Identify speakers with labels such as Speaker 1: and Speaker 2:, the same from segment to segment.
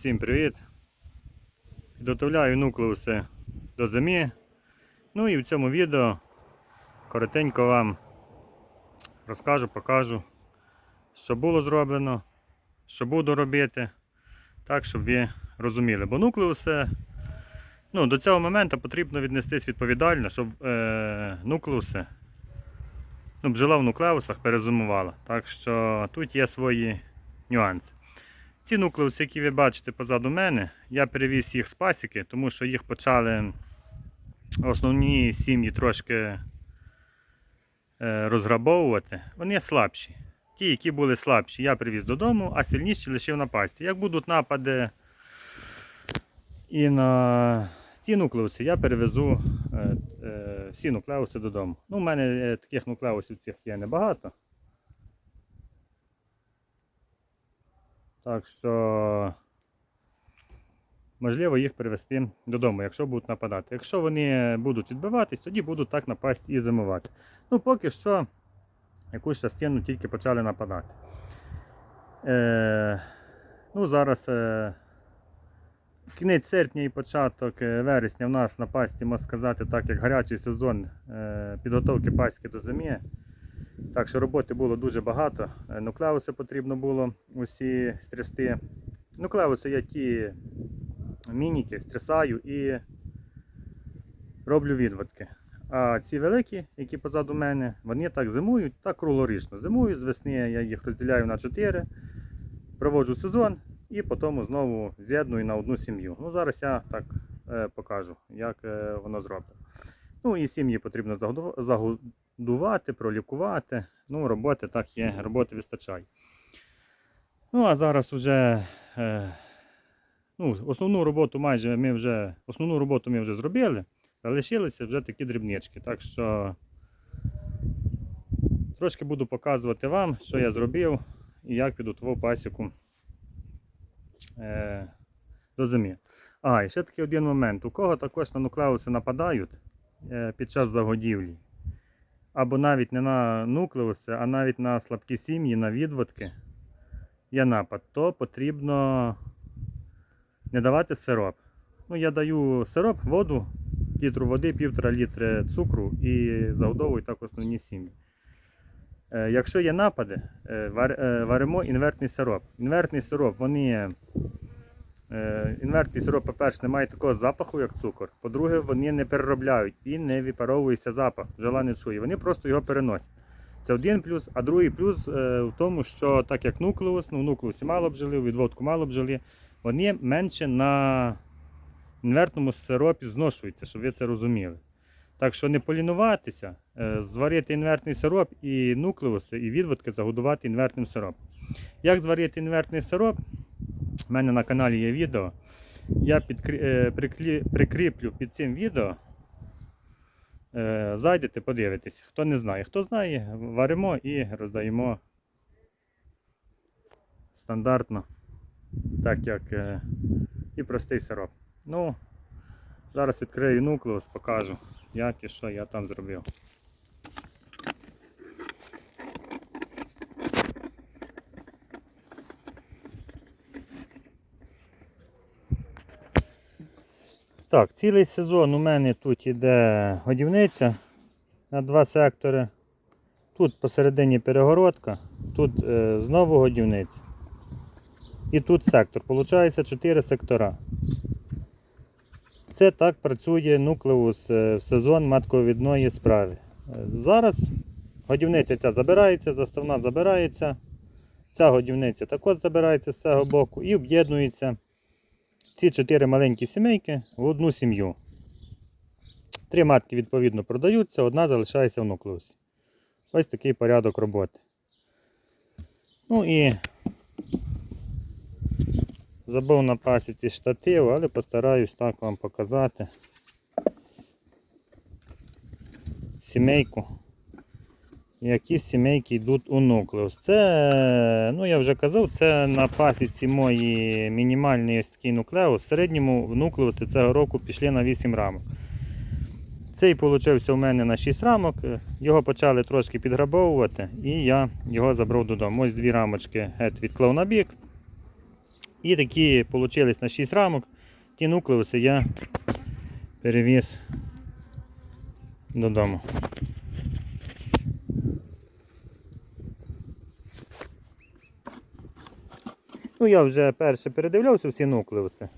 Speaker 1: Всім привіт! Підготовляю нуклеуси до зими. Ну і в цьому відео коротенько вам розкажу, покажу, що було зроблено, що буду робити, так, щоб ви розуміли. Бо нуклеуси ну, до цього моменту потрібно віднестись відповідально, щоб е, нуклеуси, ну, бджола в нуклеусах перезимувала. Так що тут є свої нюанси. Ці нуклеуси, які ви бачите позаду мене, я перевіз їх з пасіки, тому що їх почали основні сім'ї трошки е, розграбовувати. Вони слабші. Ті, які були слабші, я привіз додому, а сильніші лишив на пасті. Як будуть напади і на ті нуклеуси, я перевезу е, е, всі нуклеуси додому. Ну, у мене таких нуклеусів цих є небагато. Так що можливо їх привезти додому, якщо будуть нападати. Якщо вони будуть відбиватись, тоді будуть так напасти і зимувати. Ну, поки що якусь частину тільки почали нападати. Е, ну, зараз е, кінець серпня і початок е, вересня в нас на пасті, можна сказати, так як гарячий сезон е, підготовки паски до зими. Так що роботи було дуже багато. Е, Нуклеуси потрібно було усі стрясти. Нуклеуси я ті мініки стрясаю і роблю відводки. А ці великі, які позаду мене, вони так зимують, так круглорічно. Зимують з весни, я їх розділяю на 4, проводжу сезон і потім знову з'єдную на одну сім'ю. Ну, зараз я так е, покажу, як е, воно зроблено. Ну і сім'ї потрібно загоду- загодувати, пролікувати. Ну, роботи так є, роботи вистачає. Ну, а зараз вже е, ну, основну роботу майже ми вже основну роботу ми вже зробили, а лишилися вже такі дрібнички. Так що трошки буду показувати вам, що я зробив і як підготував пасіку е, до зими. А, і ще такий один момент. У кого також на нуклеуси нападають е, під час загодівлі, або навіть не на нуклеуси, а навіть на слабкі сім'ї, на відводки є напад, то потрібно не давати сироп. Ну, я даю сироп, воду, літру води, півтора літри цукру і загодовую так основні сім'ї. Е, Якщо є напади, е, е, варимо інвертний сироп. Інвертний сироп, вони. Е, Інвертний сироп, по-перше, не має такого запаху, як цукор. По-друге, вони не переробляють і не випаровується запах, бджола не чує. Вони просто його переносять. Це один плюс, а другий плюс е, в тому, що так як нуклеус, ну в нуклеусі мало бджоли, у відводку мало бджоли, вони менше на інвертному сиропі зношуються, щоб ви це розуміли. Так що не полінуватися, е, зварити інвертний сироп і нуклеуси, і відводки загодувати інвертним сиропом. Як зварити інвертний сироп? У мене на каналі є відео. Я е, прикріплю під цим відео. Е, Зайдете, подивитесь. Хто не знає. Хто знає, варимо і роздаємо стандартно, так як е, і простий сироп. Ну, зараз відкрию нуклеус, покажу, як і що я там зробив. Так, цілий сезон у мене тут іде годівниця на два сектори. Тут посередині перегородка, тут е, знову годівниця. І тут сектор. Получається 4 сектора. Це так працює нуклеус е, в сезон матковідної справи. Е, Зараз годівниця ця забирається, заставна забирається. Ця годівниця також забирається з цього боку і об'єднується ці чотири маленькі сімейки в одну сім'ю. Три матки відповідно продаються, одна залишається в нуклеусі. Ось такий порядок роботи. Ну і забув на пасіці штатив, але постараюсь так вам показати сімейку. Які сімейки йдуть у нуклеус. Це, ну я вже казав, це на пасіці мої мінімальний ось такий нуклеус. В середньому в нуклеуси цього року пішли на 8 рамок. Цей получився у мене на 6 рамок. Його почали трошки підграбовувати і я його забрав додому. Ось дві рамочки геть відклав на бік. І такі вийшли на 6 рамок. Ті нуклеуси я перевіз додому. Ну, я вже перше передивлявся всі нуклеуси.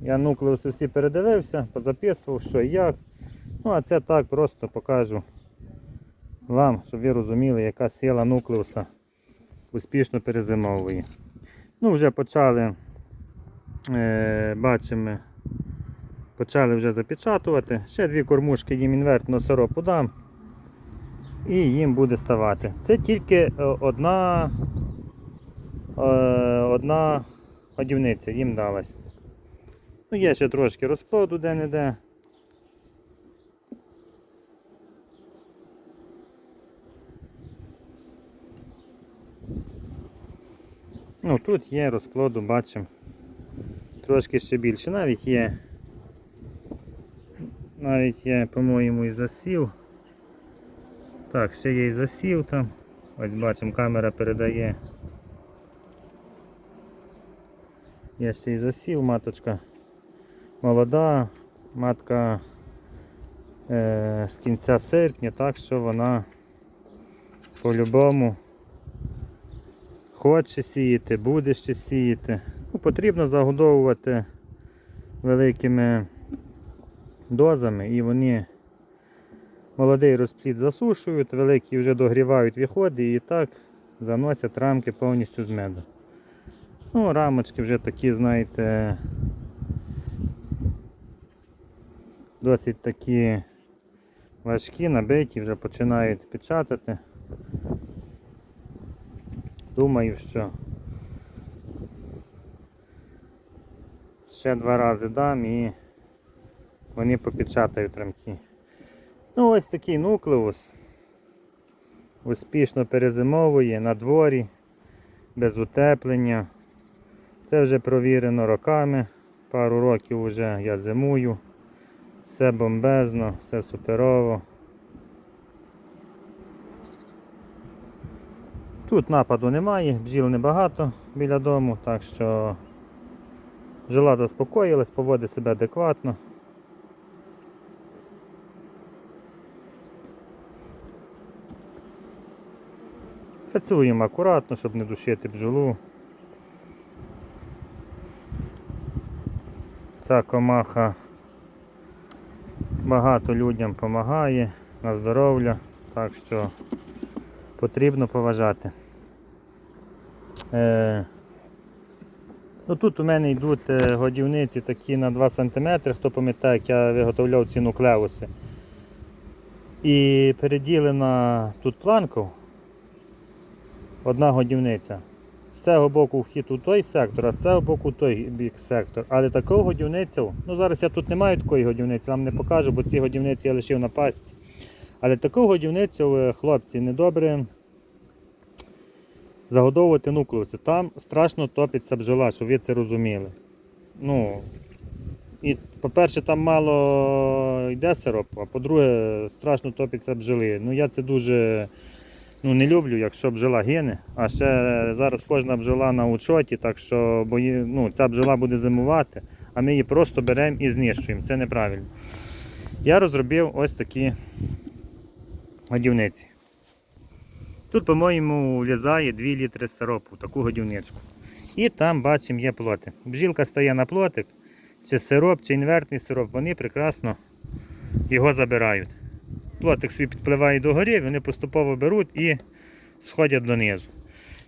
Speaker 1: Я нуклеуси всі передивився, позаписував, що і як. Ну, а це так просто покажу вам, щоб ви розуміли, яка сила нуклеуса успішно перезимовує. Ну, вже почали, е, бачимо, почали вже запечатувати. Ще дві кормушки їм інвертного сиропу дам. І їм буде ставати. Це тільки е, одна, одна годівниця їм далась. Ну, є ще трошки розплоду де-не-де. Ну, тут є розплоду, бачимо. Трошки ще більше. Навіть є. Навіть є, по-моєму, і засів. Так, ще є і засів там. Ось бачимо, камера передає. Є ще і засів, маточка молода, матка е, з кінця серпня, так що вона по-любому хоче сіяти, буде ще сіяти. Ну, потрібно загодовувати великими дозами і вони молодий розплід засушують, великі вже догрівають відходи і так заносять рамки повністю з меду. Ну, рамочки вже такі, знаєте, досить такі важкі, набиті, вже починають печатати. Думаю, що ще два рази дам і вони попечатають рамки. Ну ось такий нуклеус. Успішно перезимовує на дворі, без утеплення. Це вже провірено роками. Пару років вже я зимую. Все бомбезно, все суперово. Тут нападу немає, бджіл небагато біля дому, так що жила заспокоїлась, поводить себе адекватно. Працюємо акуратно, щоб не душити бджолу. Ця комаха багато людям допомагає на здоров'я, так що потрібно поважати. Е, ну Тут у мене йдуть е, годівниці такі на 2 см, хто пам'ятає, як я виготовляв ці нуклеуси. І переділена тут планкою одна годівниця. З цього боку вхід у той сектор, а з цього боку у той бік сектор. Але таку годівницю, ну зараз я тут не маю такої годівниці, вам не покажу, бо ці годівниці я лишив на пасті. Але таку годівницю, е, хлопці, недобре загодовувати нуклеуси. Там страшно топиться бджола, щоб ви це розуміли. Ну, і, по-перше, там мало йде сиропу, а по-друге, страшно топиться бджоли. Ну я це дуже ну, не люблю, якщо бджола гине. А ще зараз кожна бджола на учоті, так що бої, ну, ця бджола буде зимувати, а ми її просто беремо і знищуємо. Це неправильно. Я розробив ось такі годівниці. Тут, по-моєму, влізає 2 літри сиропу, таку годівничку. І там бачимо є плоти. Бжілка стає на плотик, чи сироп, чи інвертний сироп, вони прекрасно його забирають. Плотик собі підпливає до гори, вони поступово беруть і сходять донизу.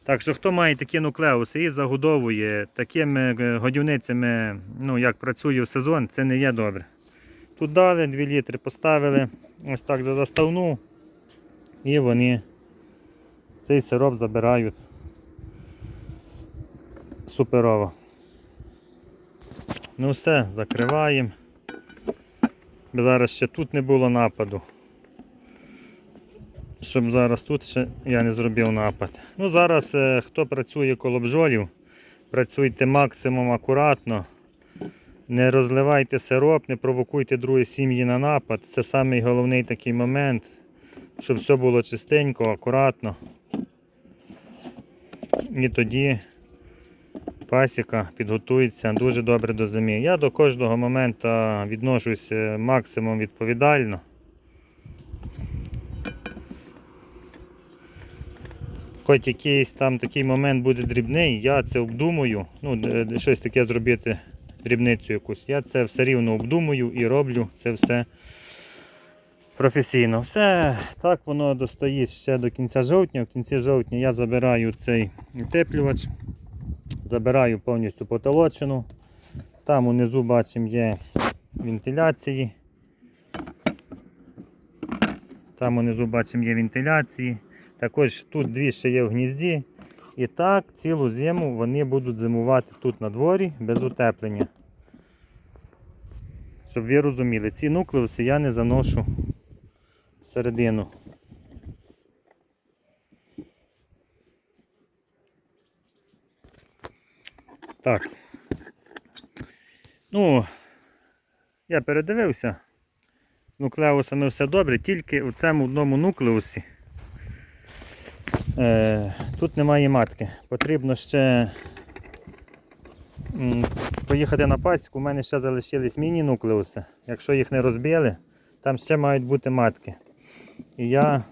Speaker 1: Так що, хто має такі нуклеуси і загодовує такими е, годівницями, ну як працює в сезон, це не є добре. Тут дали 2 літри, поставили ось так за заставну, і вони цей сироп забирають суперово. Ну все, закриваємо. Зараз ще тут не було нападу. Щоб зараз тут ще я не зробив напад. Ну зараз е, хто працює коло бджолів, працюйте максимум акуратно. Не розливайте сироп, не провокуйте другі сім'ї на напад. Це самий головний такий момент, щоб все було чистенько, акуратно. І тоді пасіка підготується дуже добре до зими. Я до кожного моменту відношусь е, максимум відповідально. Хоч якийсь там такий момент буде дрібний, я це обдумую, ну, д- д- щось таке зробити, дрібницю якусь. Я це все рівно обдумую і роблю це все професійно. Все так воно достоїть ще до кінця жовтня. В кінці жовтня я забираю цей утеплювач, забираю повністю потолочину. Там унизу бачимо є вентиляції. Там унизу бачимо є вентиляції. Також тут дві ще є в гнізді. І так цілу зиму вони будуть зимувати тут на дворі без утеплення. Щоб ви розуміли, ці нуклеуси я не заношу всередину. Так. Ну, я передивився. З нуклеусами все добре, тільки у цьому одному нуклеусі тут немає матки. Потрібно ще поїхати на пасіку. У мене ще залишились міні-нуклеуси. Якщо їх не розбили, там ще мають бути матки. І я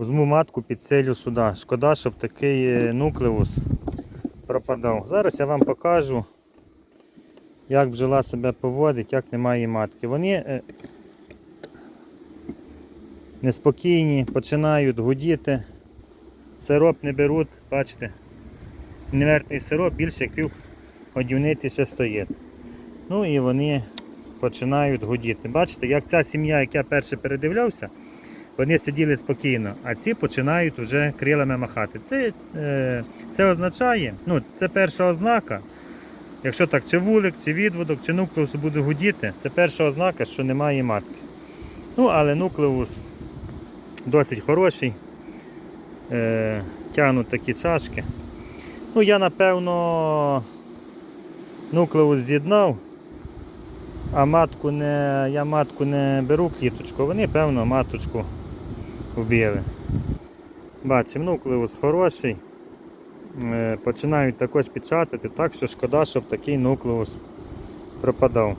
Speaker 1: візьму матку підселю сюди. Шкода, щоб такий е, нуклеус пропадав. Зараз я вам покажу, як бджола себе поводить, як немає матки. Вони е, неспокійні, починають гудіти, сироп не беруть, бачите, інвертний сироп більше як пів годівниці ще стоїть. Ну і вони починають гудіти. Бачите, як ця сім'я, як я перше передивлявся, вони сиділи спокійно, а ці починають вже крилами махати. Це, е, це означає, ну, це перша ознака. Якщо так, чи вулик, чи відводок, чи нуклеус буде гудіти, це перша ознака, що немає матки. Ну, але нуклеус досить хороший. Е, тягнуть такі чашки. Ну, я напевно нуклеус з'єднав, а матку не, я матку не беру кліточку, вони, певно, маточку вбили. Бачимо, нуклеус хороший. Е, Починають також печатати, так що шкода, щоб такий нуклеус пропадав.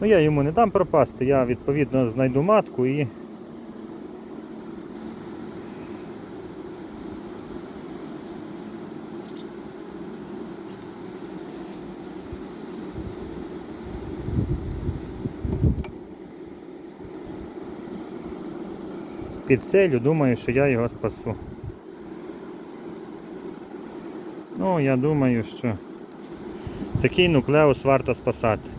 Speaker 1: Ну, я йому не дам пропасти, я відповідно знайду матку і підселю, думаю, що я його спасу. Ну, я думаю, що такий нуклеус варто спасати.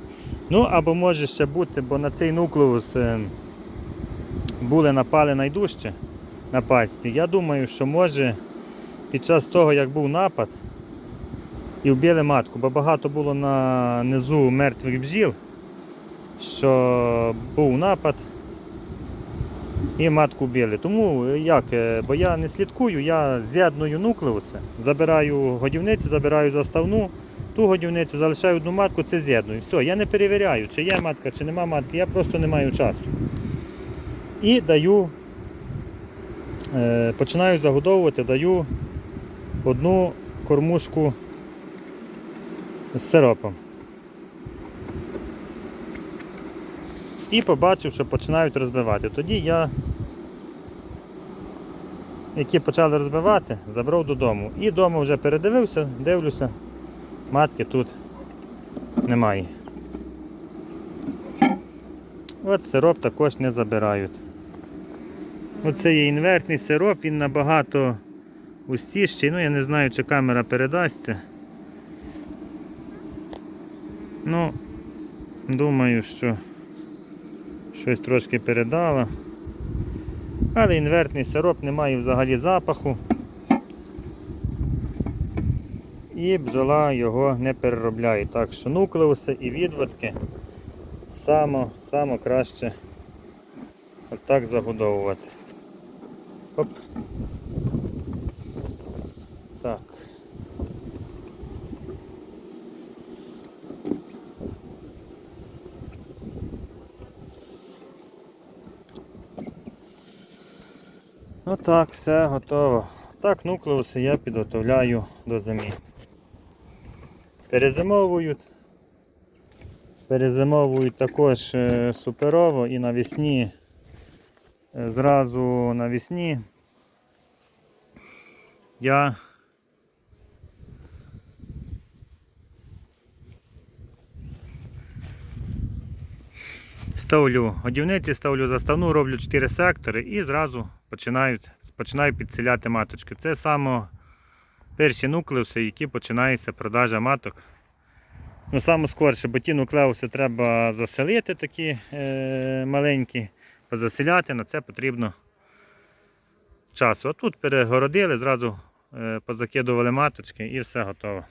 Speaker 1: Ну, або може ще бути, бо на цей нуклеус е, були напали найдужче на пасті. Я думаю, що може під час того, як був напад, і вбили матку, бо багато було на низу мертвих бджіл, що був напад і матку вбили. Тому е, як, е, бо я не слідкую, я з'єдную нуклеуси, забираю годівниці, забираю заставну, ту годівницю, залишаю одну матку, це з'єдную. Все, я не перевіряю, чи є матка, чи нема матки, я просто не маю часу. І даю, е, починаю загодовувати, даю одну кормушку з сиропом. І побачив, що починають розбивати. Тоді я, які почали розбивати, забрав додому. І вдома вже передивився, дивлюся, матки тут немає. От сироп також не забирають. Оце є інвертний сироп, він набагато густіший. Ну я не знаю, чи камера передасть. це. Ну, думаю, що щось трошки передала. Але інвертний сироп не має взагалі запаху. І бджола його не переробляє. Так що нуклеуси і відводки само, само краще отак загодовувати. Оп. Ну так, все готово. Так, нуклеуси я підготовляю до зими. Перезимовують. Перезимовують також е, суперово і навесні. е, Зразу навесні я ставлю годівниці, ставлю заставну, роблю 4 сектори і зразу починають, починаю підселяти маточки. Це саме перші нуклеуси, які починається продажа маток. Ну, саме скорше, бо ті нуклеуси треба заселити такі е, маленькі, позаселяти, на це потрібно часу. А тут перегородили, зразу е, позакидували маточки і все готово.